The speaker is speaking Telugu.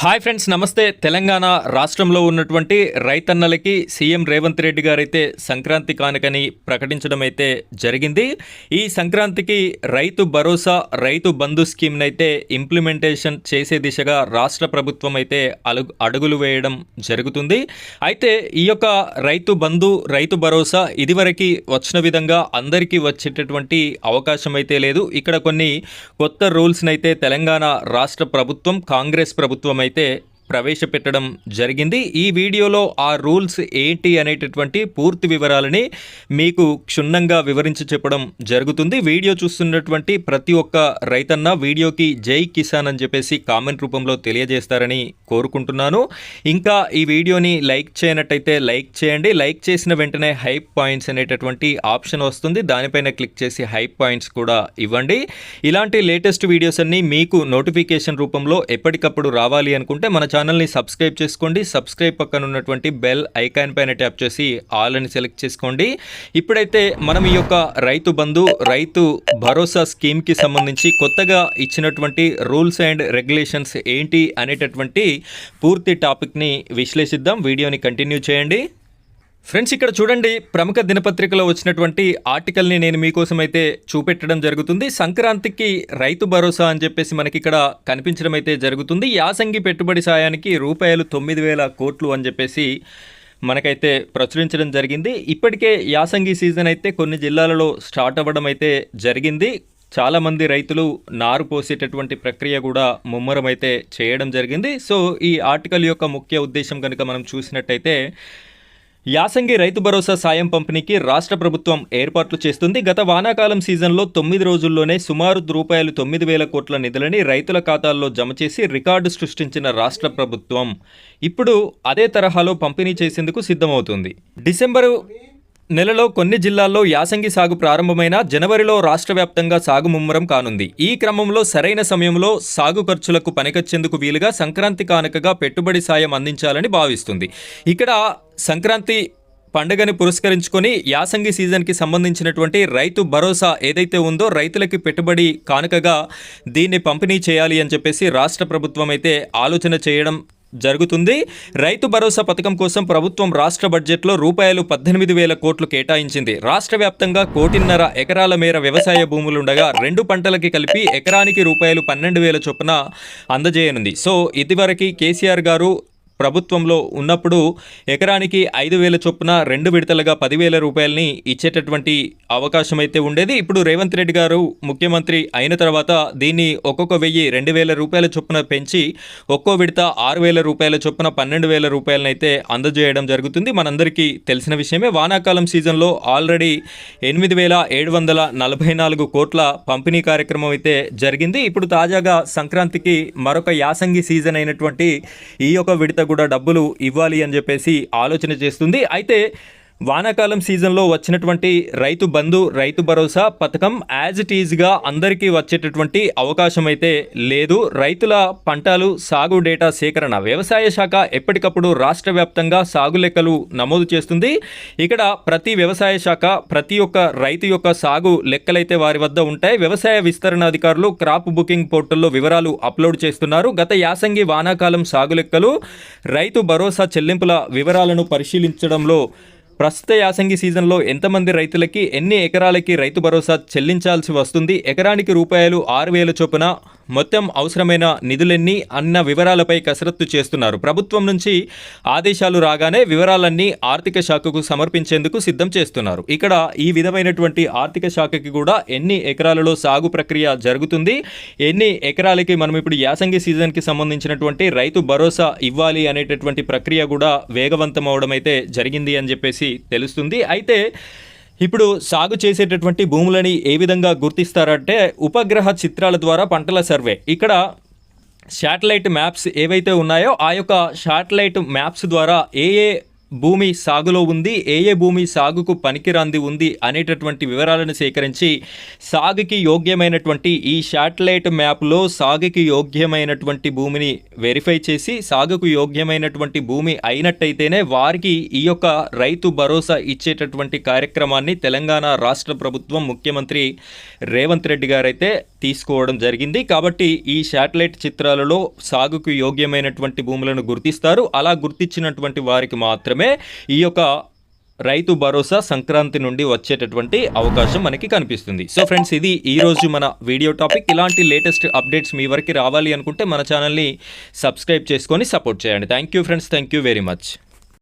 హాయ్ ఫ్రెండ్స్ నమస్తే. తెలంగాణ రాష్ట్రంలో ఉన్నటువంటి రైతన్నలకి సీఎం రేవంత్ రెడ్డి గారైతే సంక్రాంతి కానుకని ప్రకటించడం అయితే జరిగింది. ఈ సంక్రాంతికి రైతు భరోసా రైతు బంధు స్కీమ్ని అయితే ఇంప్లిమెంటేషన్ చేసే దిశగా రాష్ట్ర ప్రభుత్వం అయితే అలుగు అడుగులు వేయడం జరుగుతుంది. అయితే ఈ యొక్క రైతు బంధు రైతు భరోసా ఇదివరకు వచ్చిన విధంగా అందరికీ వచ్చేటటువంటి అవకాశం అయితే లేదు. ఇక్కడ కొన్ని కొత్త రూల్స్ని అయితే తెలంగాణ రాష్ట్ర ప్రభుత్వం కాంగ్రెస్ ప్రభుత్వం అయితే ప్రవేశపెట్టడం జరిగింది. ఈ వీడియోలో ఆ రూల్స్ ఏంటి అనేటటువంటి పూర్తి వివరాలని మీకు క్షుణ్ణంగా వివరించి చెప్పడం జరుగుతుంది. వీడియో చూస్తున్నటువంటి ప్రతి ఒక్క రైతన్న వీడియోకి జై కిసాన్ అని చెప్పేసి కామెంట్ రూపంలో తెలియజేస్తారని కోరుకుంటున్నాను. ఇంకా ఈ వీడియోని లైక్ చేయనట్టయితే లైక్ చేయండి. లైక్ చేసిన వెంటనే హైప్ పాయింట్స్ అనేటటువంటి ఆప్షన్ వస్తుంది. దానిపైన క్లిక్ చేసి హైప్ పాయింట్స్ కూడా ఇవ్వండి. ఇలాంటి లేటెస్ట్ వీడియోస్ అన్ని మీకు నోటిఫికేషన్ రూపంలో ఎప్పటికప్పుడు రావాలి అనుకుంటే మన ఛానల్ని సబ్స్క్రైబ్ చేసుకోండి. సబ్స్క్రైబ్ పక్కన ఉన్నటువంటి బెల్ ఐకాన్ పైన ట్యాప్ చేసి ఆల్ అని సెలెక్ట్ చేసుకోండి. ఇప్పుడైతే మనం ఈ యొక్క రైతు బంధు రైతు భరోసా స్కీమ్కి సంబంధించి కొత్తగా ఇచ్చినటువంటి రూల్స్ అండ్ రెగ్యులేషన్స్ ఏంటి అనేటటువంటి పూర్తి టాపిక్ని విశ్లేషిద్దాం. వీడియోని కంటిన్యూ చేయండి. ఫ్రెండ్స్ ఇక్కడ చూడండి ప్రముఖ దినపత్రికలో వచ్చినటువంటి ఆర్టికల్ని నేను మీకోసం అయితే చూపెట్టడం జరుగుతుంది. సంక్రాంతికి రైతు భరోసా అని చెప్పేసి మనకి ఇక్కడ కనిపించడం అయితే జరుగుతుంది. యాసంగి పెట్టుబడి సాయానికి రూపాయలు తొమ్మిది వేల కోట్లు అని చెప్పేసి మనకైతే ప్రచురించడం జరిగింది. ఇప్పటికే యాసంగి సీజన్ అయితే కొన్ని జిల్లాలలో స్టార్ట్ అవ్వడం అయితే జరిగింది. చాలామంది రైతులు నారు పోసేటటువంటి ప్రక్రియ కూడా ముమ్మరం అయితే చేయడం జరిగింది. సో ఈ ఆర్టికల్ యొక్క ముఖ్య ఉద్దేశం కనుక మనం చూసినట్టయితే యాసంగి రైతు భరోసా సాయం పంపిణీకి రాష్ట్ర ప్రభుత్వం ఏర్పాట్లు చేస్తుంది. గత వానాకాలం సీజన్లో తొమ్మిది రోజుల్లోనే సుమారు రూపాయలు తొమ్మిది వేల కోట్ల నిధులని రైతుల ఖాతాల్లో జమ చేసి రికార్డు సృష్టించిన రాష్ట్ర ప్రభుత్వం. ఇప్పుడు అదే తరహాలో పంపిణీ చేసేందుకు సిద్ధమవుతుంది. డిసెంబరు నెలలో కొన్ని జిల్లాల్లో యాసంగి సాగు ప్రారంభమైన జనవరిలో రాష్ట్ర వ్యాప్తంగా సాగు ముమ్మరం కానుంది. ఈ క్రమంలో సరైన సమయంలో సాగు ఖర్చులకు పనికొచ్చేందుకు వీలుగా సంక్రాంతి కానుకగా పెట్టుబడి సాయం అందించాలని భావిస్తుంది. ఇక్కడ సంక్రాంతి పండుగని పురస్కరించుకొని యాసంగి సీజన్కి సంబంధించినటువంటి రైతు భరోసా ఏదైతే ఉందో రైతులకి పెట్టుబడి కానుకగా దీన్ని పంపిణీ చేయాలి అని చెప్పేసి రాష్ట్ర ప్రభుత్వం అయితే ఆలోచన చేయడం జరుగుతుంది. రైతు భరోసా పథకం కోసం ప్రభుత్వం రాష్ట్ర బడ్జెట్లో రూపాయలు పద్దెనిమిది వేల కోట్లు కేటాయించింది. రాష్ట్ర వ్యాప్తంగా కోటిన్నర ఎకరాల మేర వ్యవసాయ భూములుండగా రెండు పంటలకి కలిపి ఎకరానికి రూపాయలు పన్నెండు వేల చొప్పున అందజేయనుంది. సో ఇదివరకు కేసీఆర్ గారు ప్రభుత్వంలో ఉన్నప్పుడు ఎకరానికి ఐదు వేల చొప్పున రెండు విడతలుగా పదివేల రూపాయలని ఇచ్చేటటువంటి అవకాశం అయితే ఉండేది. ఇప్పుడు రేవంత్ రెడ్డి గారు ముఖ్యమంత్రి అయిన తర్వాత దీన్ని ఒక్కొక్క వెయ్యి రెండు వేల రూపాయల చొప్పున పెంచి ఒక్కో విడత ఆరు వేల రూపాయల చొప్పున పన్నెండు వేల రూపాయలనైతే అందజేయడం జరుగుతుంది. మనందరికీ తెలిసిన విషయమే వానాకాలం సీజన్లో ఆల్రెడీ ఎనిమిది వేల ఏడు వందల నలభై నాలుగు కోట్ల పంపిణీ కార్యక్రమం అయితే జరిగింది. ఇప్పుడు తాజాగా సంక్రాంతికి మరొక యాసంగి సీజన్ అయినటువంటి ఈ యొక్క విడత కూడా డబ్బులు ఇవ్వాలి అని చెప్పేసి ఆలోచన చేస్తుంది. అయితే వానాకాలం సీజన్లో వచ్చినటువంటి రైతు బంధు రైతు భరోసా పథకం యాజ్ ఇట్ ఈజ్గా అందరికీ వచ్చేటటువంటి అవకాశం అయితే లేదు. రైతుల పంటలు సాగు డేటా సేకరణ వ్యవసాయ శాఖ ఎప్పటికప్పుడు రాష్ట్ర వ్యాప్తంగా సాగు లెక్కలు నమోదు చేస్తుంది. ఇక్కడ ప్రతి వ్యవసాయ శాఖ ప్రతి ఒక్క రైతు యొక్క సాగు లెక్కలైతే వారి వద్ద ఉంటాయి. వ్యవసాయ విస్తరణ అధికారులు క్రాప్ బుకింగ్ పోర్టల్లో వివరాలు అప్లోడ్ చేస్తున్నారు. గత యాసంగి వానాకాలం సాగు లెక్కలు రైతు భరోసా చెల్లింపుల వివరాలను పరిశీలించడంలో ప్రస్తుత యాసంగి సీజన్లో ఎంతమంది రైతులకి ఎన్ని ఎకరాలకి రైతు భరోసా చెల్లించాల్సి వస్తుంది? ఎకరానికి రూపాయలు ఆరు వేల చొప్పున మొత్తం అవసరమైన నిధులెన్ని అన్న వివరాలపై కసరత్తు చేస్తున్నారు. ప్రభుత్వం నుంచి ఆదేశాలు రాగానే వివరాలన్నీ ఆర్థిక శాఖకు సమర్పించేందుకు సిద్ధం చేస్తున్నారు. ఇక్కడ ఈ విధమైనటువంటి ఆర్థిక శాఖకి కూడా ఎన్ని ఎకరాలలో సాగు ప్రక్రియ జరుగుతుంది ఎన్ని ఎకరాలకి మనం ఇప్పుడు యాసంగి సీజన్కి సంబంధించినటువంటి రైతు భరోసా ఇవ్వాలి అనేటటువంటి ప్రక్రియ కూడా వేగవంతం అవడం అయితే జరిగింది అని చెప్పేసి తెలుస్తుంది. అయితే ఇప్పుడు సాగు చేసేటటువంటి భూములని ఏ విధంగా గుర్తిస్తారంటే ఉపగ్రహ చిత్రాల ద్వారా పంటల సర్వే. ఇక్కడ శాటిలైట్ మ్యాప్స్ ఏవైతే ఉన్నాయో ఆ యొక్క శాటిలైట్ మ్యాప్స్ ద్వారా ఏ ఏ భూమి సాగులో ఉంది ఏ ఏ భూమి సాగుకు పనికిరాంది ఉంది అనేటటువంటి వివరాలను సేకరించి సాగుకి యోగ్యమైనటువంటి ఈ శాటిలైట్ మ్యాప్లో సాగుకి యోగ్యమైనటువంటి భూమిని వెరిఫై చేసి సాగుకు యోగ్యమైనటువంటి భూమి అయినట్టయితేనే వారికి ఈ యొక్క రైతు భరోసా ఇచ్చేటటువంటి కార్యక్రమాన్ని తెలంగాణ రాష్ట్ర ప్రభుత్వం ముఖ్యమంత్రి రేవంత్ రెడ్డి గారైతే తీసుకోవడం జరిగింది. కాబట్టి ఈ శాటిలైట్ చిత్రాలలో సాగుకు యోగ్యమైనటువంటి భూములను గుర్తిస్తారు. అలా గుర్తించినటువంటి వారికి మాత్రమే ఈ యొక్క రైతు భరోసా సంక్రాంతి నుండి వచ్చేటటువంటి అవకాశం మనకి కనిపిస్తుంది. సో ఫ్రెండ్స్ ఇది ఈ రోజు మన వీడియో టాపిక్. ఇలాంటి లేటెస్ట్ అప్డేట్స్ మీ వరకు రావాలి అనుకుంటే మన ఛానల్ని సబ్స్క్రైబ్ చేసుకొని సపోర్ట్ చేయండి. Thank you friends thank you very much.